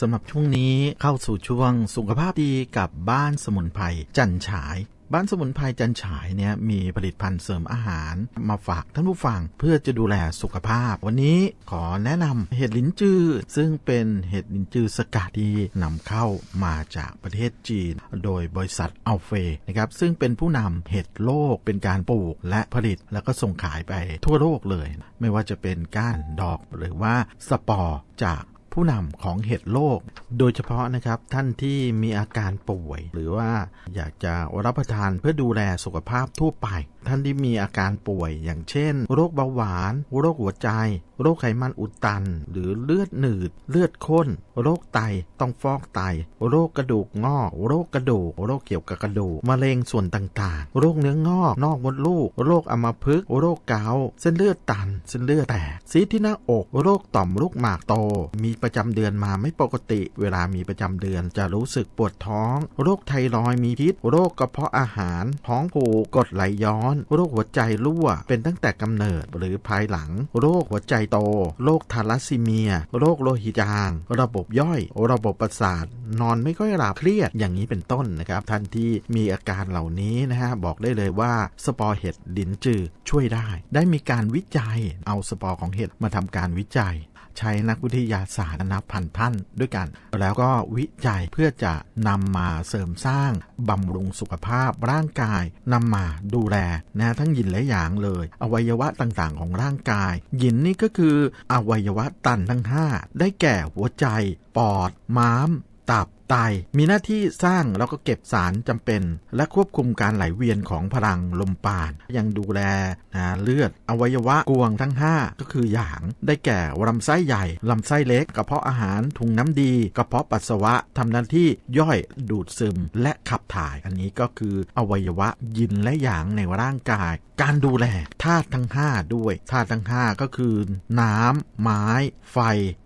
สำหรับช่วงนี้เข้าสู่ช่วงสุขภาพดีกับบ้านสมุนไพรจันฉาย บ้านสมุนไพรจันฉายเนี่ยมีผลิตภัณฑ์เสริมอาหารมาฝากท่านผู้ฟังเพื่อจะดูแลสุขภาพ วันนี้ขอแนะนำเห็ดลิ้นจือซึ่งเป็นเห็ดลิ้นจือสกัดที่นำเข้ามาจากประเทศจีน โดยบริษัทอัลเฟนะครับซึ่งเป็นผู้นำเห็ดโลกเป็นการปลูกและผลิตแล้วก็ส่งขายไปทั่วโลกเลย ไม่ว่าจะเป็นก้านดอกหรือว่าสปอร์จาก ผู้นำของเห็ดโลก โดยเฉพาะนะครับท่านที่มีอาการป่วย หรือว่าอยากจะรับประทานเพื่อดูแลสุขภาพทั่วไปท่านที่มีอาการป่วย อย่างเช่น โรคเบาหวาน โรคหัวใจ โรคไขมันอุดตัน หรือเลือดหนืด เลือดข้น โรคไต ต้องฟอกไต โรคกระดูกงอก โรคกระดูก โรคเกี่ยวกับกระดูก มะเร็งส่วนต่างๆ โรคเนื้องอก นอกมดลูก โรคอัมพฤกษ์ โรคเกาต์เส้นเลือดตัน เส้นเลือดแตก ซีที่หน้าอก โรคต่อมลูกหมากโต มีประจำเดือนมาไม่ปกติ เวลามีประจำเดือนจะรู้สึกปวดท้อง โรคไทรอยด์มีพิษ โรคกระเพาะอาหาร ท้องผูกกดไหลย้อนโรคหัวใจรั่ว เป็นตั้งแต่กำเนิดหรือภายหลัง โรคหัวใจโต โรคทาลัสซีเมีย โรคโลหิตจาง ระบบย่อย ระบบประสาท นอนไม่ค่อยหลับเครียดอย่างนี้เป็นต้นนะครับ ท่านที่มีอาการเหล่านี้นะฮะบอกได้เลยว่าสปอร์เห็ดลิ้นจือช่วยได้ ได้มีการวิจัยเอาสปอร์ของเห็ดมาทำการวิจัย ใช้นักวิทยาศาสตร์นับพันท่านด้วยกัน แล้วก็วิจัยเพื่อจะนำมาเสริมสร้างบำรุงสุขภาพร่างกายนำมาดูแลนะทั้งยินและหยางเลย อวัยวะต่างๆ ของร่างกายยินนี่ก็คืออวัยวะตันทั้ง 5 ได้แก่หัวใจ ปอด ม้าม ตับ ไตมีหน้าที่สร้างแล้วก็เก็บสารจำเป็น และควบคุมการไหลเวียนของพลังลมปราณยังดูแลนะเลือดอวัยวะกวงทั้ง 5 ก็คือหยาง ได้แก่ลำไส้ใหญ่ลำไส้เล็กกระเพาะอาหารถุงน้ำดีกระเพาะปัสสาวะทำหน้าที่ย่อยดูดซึม และขับถ่าย อันนี้ก็คืออวัยวะยินและหยางในร่างกาย การดูแลธาตุทั้ง 5 ด้วยธาตุทั้ง 5 ก็คือ น้ำไม้ ไฟ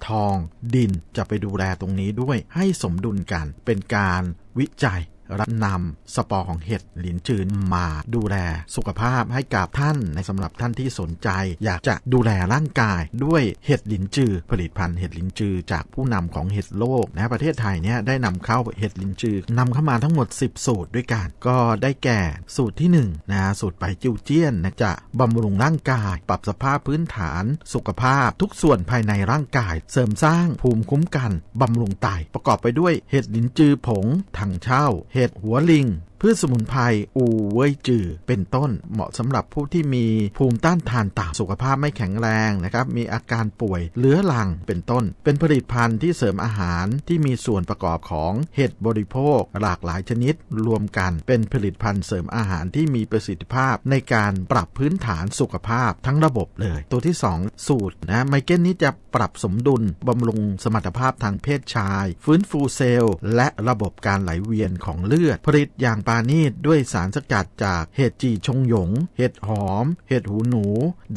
ทอง ดินจะไปดูแลตรงนี้ด้วยให้สมดุลกัน เป็นการวิจัย รับนำสปอร์ของเห็ดหลินจืนมาดูแลสุขภาพให้กับท่านในสำหรับท่านที่สนใจ อยากจะดูแลร่างกายด้วยเห็ดหลินจือ ผลิตภัณฑ์เห็ดหลินจือ จากผู้นำของเห็ดโลกนะประเทศไทยเนี่ยได้นำเข้าเห็ดหลินจือนำเข้ามาทั้งหมด 10 สูตรด้วยกัน ก็ได้แก่สูตรที่1นะสูตรไปจิวเจียนนะจะบำรุงร่างกาย ปรับสภาพพื้นฐาน สุขภาพทุกส่วนภายในร่างกาย เสริมสร้างภูมิคุ้มกันบำรุงไตประกอบไปด้วยเห็ดหลินจือผงถังเช่าเห็ดหัวลิง พืชสมุนไพรอูเว่ยจือเป็นต้นเหมาะสำหรับผู้ที่มีภูมิต้านทานต่ำสุขภาพไม่แข็งแรงนะครับมีอาการป่วยเรื้อรังเป็นต้น เป็นผลิตภัณฑ์ที่เสริมอาหารที่มีส่วนประกอบของเห็ดบริโภค หลากหลายชนิด รวมกันเป็นผลิตภัณฑ์เสริมอาหารที่มีประสิทธิภาพในการปรับพื้นฐานสุขภาพทั้งระบบเลย ตัวที่ 2 สูตรนะไมเกนนี้จะปรับสมดุลบำรุงสมรรถภาพทางเพศชาย ฟื้นฟูเซลล์และระบบการไหลเวียนของเลือดผลิตอย่างปานีตด้วยสารสกัดจากเห็ดจีชงหยง เห็ดหอม เห็ดหูหนู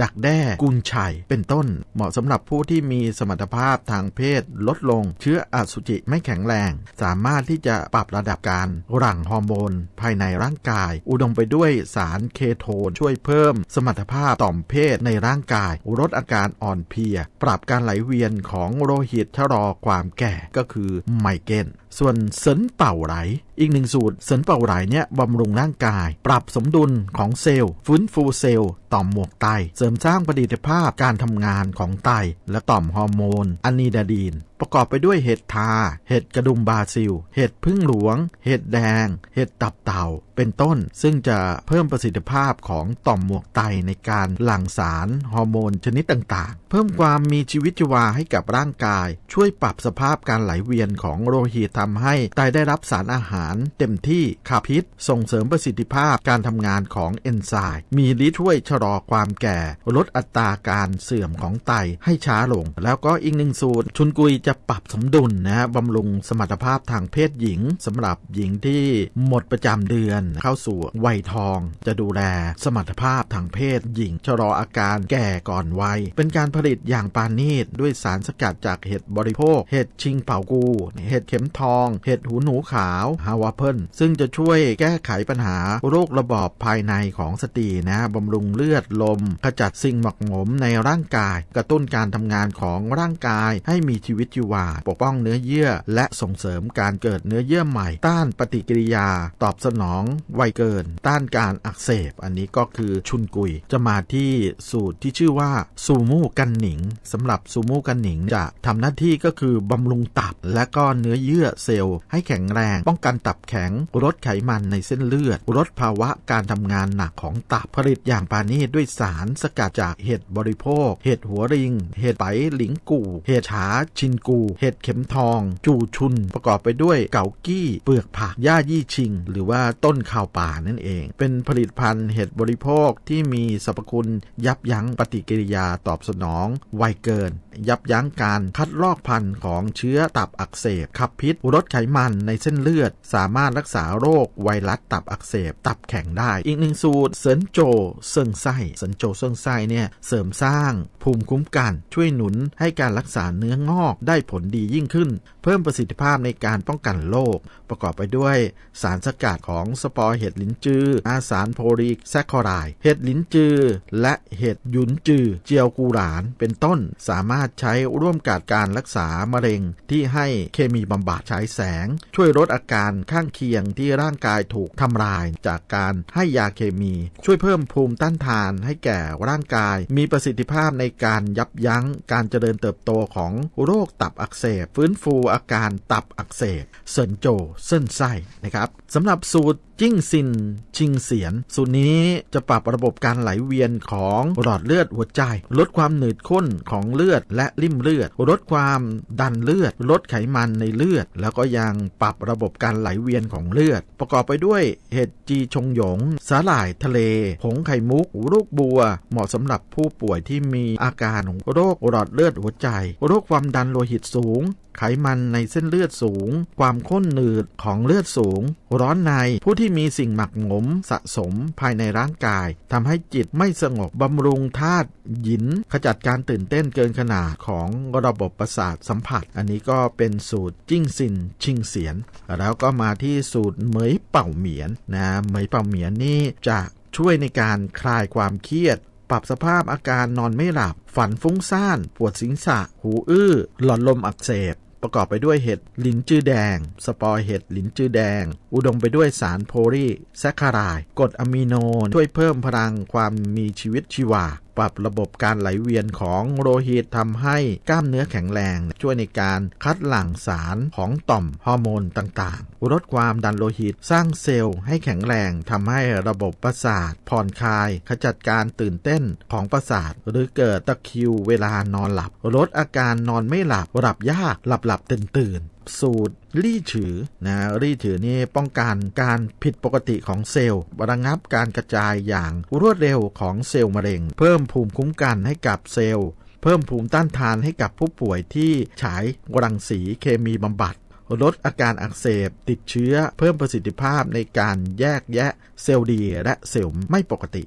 ดักแด้กุนชัยเป็นต้น เหมาะสำหรับผู้ที่มีสมรรถภาพทางเพศลดลง เชื้ออสุจิไม่แข็งแรง สามารถที่จะปรับระดับการหลั่งฮอร์โมนภายในร่างกาย อุดมไปด้วยสารเคโทนช่วยเพิ่ม สมรรถภาพต่อมเพศในร่างกาย ลดอาการอ่อนเพลีย ปรับการไหลเวียนของโลหิตชะลอความแก่ก็คือไมเกรน ส่วนเสินเป่าไหลอีกหนึ่งสูตรเสินเป่าไหลเนี่ยบำรุงร่างกาย ปรับสมดุลของเซลล์ ฟื้นฟูเซลล์ต่อมหมวกไต เสริมสร้างประสิทธิภาพการทำงานของไต และต่อมฮอร์โมนอะนีดาดีนประกอบไปด้วยเห็ดทา เห็ดกระดุมบาซิล เห็ดพึ่งหลวง เห็ดแดง เห็ดตับเต่า เป็นต้น ซึ่งจะเพิ่มประสิทธิภาพของต่อมหมวกไตในการหลั่งสารฮอร์โมนชนิดต่างๆ เพิ่มความมีชีวิตชีวาให้กับร่างกาย ช่วยปรับสภาพการไหลเวียนของโลหิตทำให้ไตได้รับสารอาหาร เต็มที่ขับพิษ ส่งเสริมประสิทธิภาพการทำงานของเอนไซม์ มีฤทธิ์ช่วยชะลอความแก่ ลดอัตราการเสื่อมของไตให้ช้าลง แล้วก็อีกหนึ่งสูตรชุนกุยจะปรับสมดุลนะฮะบำรุงสมรรถภาพทางเพศหญิงสำหรับหญิงที่หมดประจำเดือน เข้าสู่วัยทอง จะดูแลสมรรถภาพทางเพศหญิงชะลออาการแก่ก่อนวัย เป็นการผลิตอย่างปานีตด้วยสารสกัดจากเห็ดบริโภค เห็ดชิงเป่ากู เห็ดเข็มทอง เห็ดหูหนูขาวฮาวาเพิลซึ่งจะช่วยแก้ไขปัญหาโรคระบอบภายในของสตรีนะบำรุงเลือดลม ขจัดสิ่งหมักหมมในร่างกาย กระตุ้นการทำงานของร่างกายให้มีชีวิตชีวาปกป้องเนื้อเยื่อ และส่งเสริมการเกิดเนื้อเยื่อใหม่ ต้านปฏิกิริยา ตอบสนองไวเกิน ต้านการอักเสบ อันนี้ก็คือชุนกุย จะมาที่สูตรที่ชื่อว่าซูมูกันหนิงสำหรับซูมูกันหนิงจะทำหน้าที่ก็คือบำรุงตับ และก็เนื้อเยื่อเซลล์ ให้แข็งแรง ป้องกันตับแข็งลดไขมันในเส้นเลือดลดภาวะการทำงานหนักของตับผลิตอย่างปานีด้วยสารสกัดจากเห็ดบริโภค เห็ดหัวริง เห็ดไปหลิงกู่ เห็ดฉาชินกู เห็ดเข็มทอง จูชุน ประกอบไปด้วยเกากี้เปลือกผักหญ้ายี่ชิง หรือว่าต้นข่าวป่านั่นเอง เป็นผลิตภัณฑ์เห็ดบริโภคที่มีสรรพคุณยับยั้งปฏิกิริยาตอบสนอง ไวเกิน ยับยั้งการคัดลอกพันธุ์ของเชื้อตับอักเสบขับพิษลดไขมันในเส้นเลือด สามารถรักษาโรคไวรัสตับอักเสบ ตับแข็งได้ อีกหนึ่งสูตรเซินโจเซิงไส้เซินโจเซิงไส้เนี่ยเสริมสร้างภูมิคุ้มกันช่วยหนุนให้การรักษาเนื้องอกได้ผลดียิ่งขึ้น เพิ่มประสิทธิภาพในการป้องกันโรคประกอบไปด้วยสารสกัดของสปอร์เห็ดลิ้นจืออาสารโพลีแซคคอไรด์เห็ดลิ้นจือ และเห็ดหยุนจือ เจียวกูหลาน เป็นต้นสามารถใช้ร่วมกับการรักษามะเร็งที่ให้เคมีบำบัดใช้แสง ช่วยลดอาการข้างเคียงที่ร่างกายถูกทำลายจากการให้ยาเคมี ช่วยเพิ่มภูมิต้านทานให้แก่ร่างกาย มีประสิทธิภาพในการยับยั้งการเจริญเติบโตของโรคตับอักเสบ ฟื้นฟูอาการตับอักเสบเซินโจเส้นไส้นะครับสำหรับสูตร จิ้งซินชิงเสียน สูตรนี้จะปรับระบบการไหลเวียนของหลอดเลือดหัวใจ ลดความหนืดข้นของเลือดและริ่มเลือด ลดความดันเลือด ลดไขมันในเลือด แล้วก็ยังปรับระบบการไหลเวียนของเลือด ประกอบไปด้วยเห็ดจีชงหยง สาหร่ายทะเล ผงไข่มุก ลูกบัว เหมาะสำหรับผู้ป่วยที่มีอาการโรคหลอดเลือดหัวใจ โรคความดันโลหิตสูง ไขมันในเส้นเลือดสูง ความข้นหนืดของเลือดสูง ร้อนในผู้ที่มีสิ่งหมักหมมสะสมภายในร่างกายทำให้จิตไม่สงบบำรุงธาตุหยิน ขจัดการตื่นเต้นเกินขนาดของระบบประสาทสัมผัส อันนี้ก็เป็นสูตรจิ้งซินชิงเสียน แล้วก็มาที่สูตรเหมยเป่าเหมียนนะเหมยเป่าเหมียนนี่จะช่วยในการคลายความเครียด ปรับสภาพอาการนอนไม่หลับ ฝันฟุ้งซ่าน ปวดศีรษะ หูอื้อ หลอดลมอักเสบ ประกอบไปด้วยเห็ดหลินจือแดง สปอร์เห็ดหลินจือแดง อุดมไปด้วยสารโพลีแซคคารายกรดอะมิโนช่วยเพิ่มพลังความมีชีวิตชีวา ปรับระบบการไหลเวียนของโลหิตทำให้กล้ามเนื้อแข็งแรง ช่วยในการคัดหลั่งสารของต่อมฮอร์โมนต่างๆ ลดความดันโลหิตสร้างเซลล์ให้แข็งแรงทำให้ระบบประสาทผ่อนคลาย ขจัดการตื่นเต้นของประสาท หรือเกิดตะคิวเวลานอนหลับ ลดอาการนอนไม่หลับหลับยากหลับหลับตื่นตื่น สูตรรี่ฉือนะรี่ฉือนี่ป้องกันการผิดปกติของเซลล์ระงับการกระจายอย่างรวดเร็วของเซลล์มะเร็ง เพิ่มภูมิคุ้มกันให้กับเซลล์ เพิ่มภูมิต้านทานให้กับผู้ป่วยที่ฉายรังสีเคมีบำบัดลดอาการอักเสบ ติดเชื้อ เพิ่มประสิทธิภาพในการแยกแยะเซลล์ดีและเซลล์ไม่ปกติ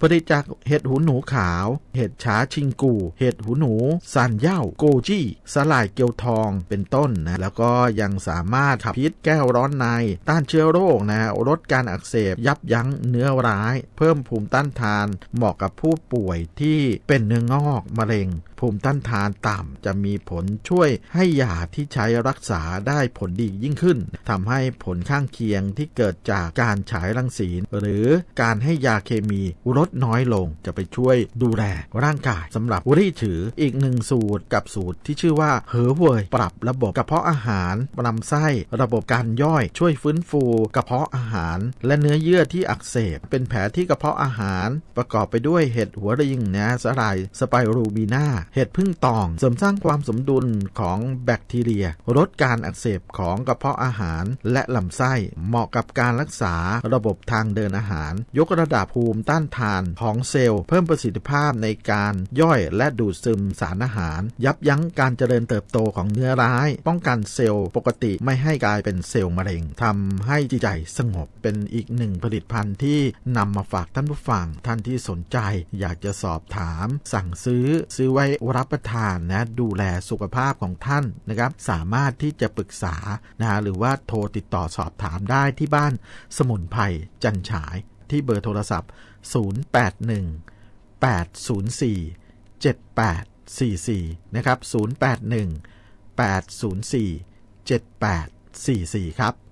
ผลิตจากเห็ดหูหนูขาว เห็ดฉาชิงกู เห็ดหูหนูซานเย่าโกจี้สลายเกียวทองเป็นต้นนะแล้วก็ยังสามารถขับพิษแก้วร้อนใน ต้านเชื้อโรคนะลดการอักเสบยับยั้งเนื้อร้าย เพิ่มภูมิต้านทาน เหมาะกับผู้ป่วยที่เป็นเนื้องอกมะเร็ง ภูมิต้านทานต่ำจะมีผลช่วยให้ยาที่ใช้รักษาได้ผลดียิ่งขึ้นทำให้ผลข้างเคียงที่เกิดจากการฉายรังสีหรือการให้ยาเคมีลดน้อยลงจะไปช่วยดูแลร่างกายสำหรับรี่ถืออีกหนึ่งสูตรกับสูตรที่ชื่อว่าเหอเวยปรับระบบกระเพาะอาหารลำไส้ระบบการย่อยช่วยฟื้นฟู กระเพาะอาหาร และเนื้อเยื่อที่อักเสบ เป็นแผลที่กระเพาะอาหาร ประกอบไปด้วยเห็ดหัวริงนะสลายสไปรูบีนาเห็ดพึ่งตองเสริมสร้างความสมดุลของแบคทีเรียลดการอักเสบของกระเพาะอาหาร และลำไส้เหมาะกับการรักษาระบบทางเดินอาหาร ยกระดับภูมิต้านทานของเซลล์ เพิ่มประสิทธิภาพในการย่อยและดูดซึมสารอาหาร ยับยั้งการเจริญเติบโตของเนื้อร้าย ป้องกันเซลล์ปกติไม่ให้กลายเป็นเซลล์มะเร็งทำให้จิตใจสงบเป็นอีกหนึ่งผลิตภัณฑ์ที่นำมาฝากท่านผู้ฟังท่านที่สนใจ อยากจะสอบถาม สั่งซื้อซื้อไว้รับประทานนะดูแลสุขภาพของท่านนะครับ สามารถที่จะปรึกษานะหรือว่าโทรติดต่อสอบถามได้ที่บ้านสมุนไพรจันฉาย ที่เบอร์โทรศัพท์ 081 804 7844 นะครับ 081 804 7844 ครับ